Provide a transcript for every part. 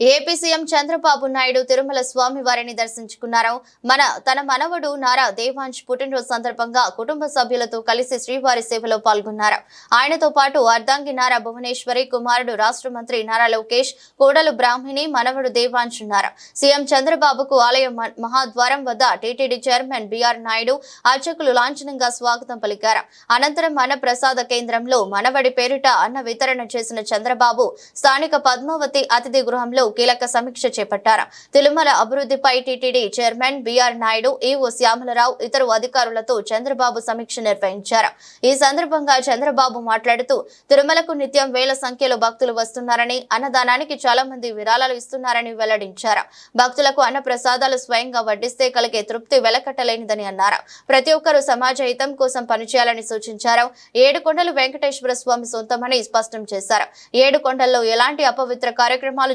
AP CM Chandrababu Naidu Tirumala స్వామి వారిని దర్శించుకున్నారు. మన తన మనవడు నారా దేవాంశ్ పుట్టినరోజు సందర్భంగా కుటుంబ సభ్యులతో కలిసి శ్రీవారి సేవలో పాల్గొన్నారు. ఆయనతో పాటు అర్ధాంగి నారా భువనేశ్వరి కుమారుడు రాష్ట్ర మంత్రి నారా లోకేష్ కోడలు బ్రాహ్మిణి మనవడు దేవాంశ్ ఉన్నారు. సీఎం చంద్రబాబుకు ఆలయం మహాద్వారం వద్ద టీటీడీ చైర్మన్ బీఆర్ నాయుడు అర్చకులు లాంఛనంగా స్వాగతం పలికారు. అనంతరం అన్న ప్రసాద కేంద్రంలో మనవడి పేరిట అన్న వితరణ చేసిన చంద్రబాబు స్థానిక పద్మావతి అతిథి గృహంలో కీలక సమీక్ష చేపట్టారు. తిరుమల అభివృద్ధిపై TTD chairman B R Naidu EO Syamala Rao ఇతరు అధికారులతో చంద్రబాబు సమీక్ష నిర్వహించారు. ఈ సందర్భంగా చంద్రబాబు మాట్లాడుతూ తిరుమలకు నిత్యం వేల సంఖ్యలో భక్తులు వస్తున్నారని అన్నదానానికి చాలా మంది విరాళాలు ఇస్తున్నారని వెల్లడించారు. భక్తులకు అన్న ప్రసాదాలు స్వయంగా వడ్డిస్తే కలిగే తృప్తి వెలకట్టలేనిదని అన్నారు. ప్రతి ఒక్కరూ సమాజ హితం కోసం పనిచేయాలని సూచించారు. ఏడు కొండలు వెంకటేశ్వర స్వామి సొంతమని స్పష్టం చేశారు. ఏడు కొండల్లో ఎలాంటి అపవిత్ర కార్యక్రమాలు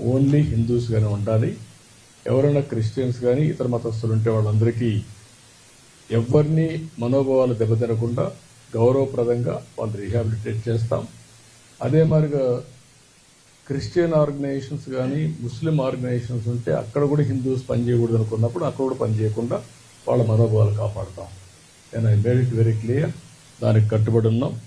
ఓన్లీ హిందూస్ కానీ ఉండాలి. ఎవరైనా క్రిస్టియన్స్ కానీ ఇతర మతస్థులు ఉంటే వాళ్ళందరికీ ఎవరిని మనోభావాలు దెబ్బతినకుండా గౌరవప్రదంగా వాళ్ళు రీహాబిలిటేట్ చేస్తాం. అదే మరిగా క్రిస్టియన్ ఆర్గనైజేషన్స్ కానీ ముస్లిం ఆర్గనైజేషన్స్ ఉంటే అక్కడ కూడా హిందూస్ పనిచేయకూడదు అనుకున్నప్పుడు అక్కడ కూడా పనిచేయకుండా వాళ్ళ మనోభావాలు కాపాడుతాం. నేను I made it very clear దానికి కట్టుబడి ఉన్నాం.